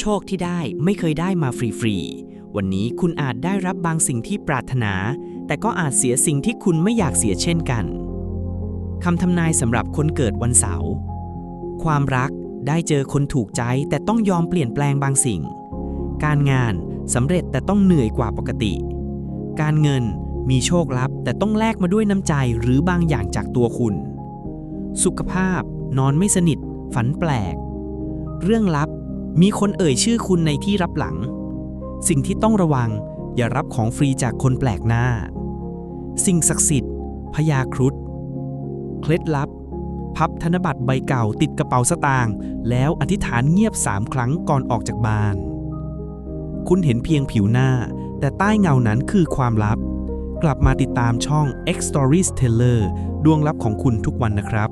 โชคที่ได้ไม่เคยได้มาฟรีๆ วันนี้คุณอาจได้รับบางสิ่งที่ปรารถนา แต่ก็อาจเสียสิ่งที่คุณไม่อยากเสียเช่นกันคำทำนายสำหรับคนเกิดวันเสาร์ความรักได้เจอคนถูกใจแต่ต้องยอมเปลี่ยนแปลงบางสิ่ง การงานสำเร็จแต่ต้องเหนื่อยกว่าปกติ การเงินมีโชคลับแต่ต้องแลกมาด้วยน้ำใจหรือบางอย่างจากตัวคุณ สุขภาพนอนไม่สนิท ฝันแปลก เรื่องลับ มีคนเอ่ยชื่อคุณในที่รับหลัง สิ่งที่ต้องระวังอย่ารับของฟรีจากคนแปลกหน้า สิ่งศักดิ์สิทธิ์พญาครุฑเคล็ดลับ พับธนบัตรใบเก่าติดกระเป๋าสตางค์แล้วอธิษฐานเงียบสามครั้งก่อนออกจากบ้าน คุณเห็นเพียงผิวหน้า แต่ใต้เงานั้นคือความลับ กลับมาติดตามช่อง X Stories Teller ดวงลับของคุณทุกวันนะครับ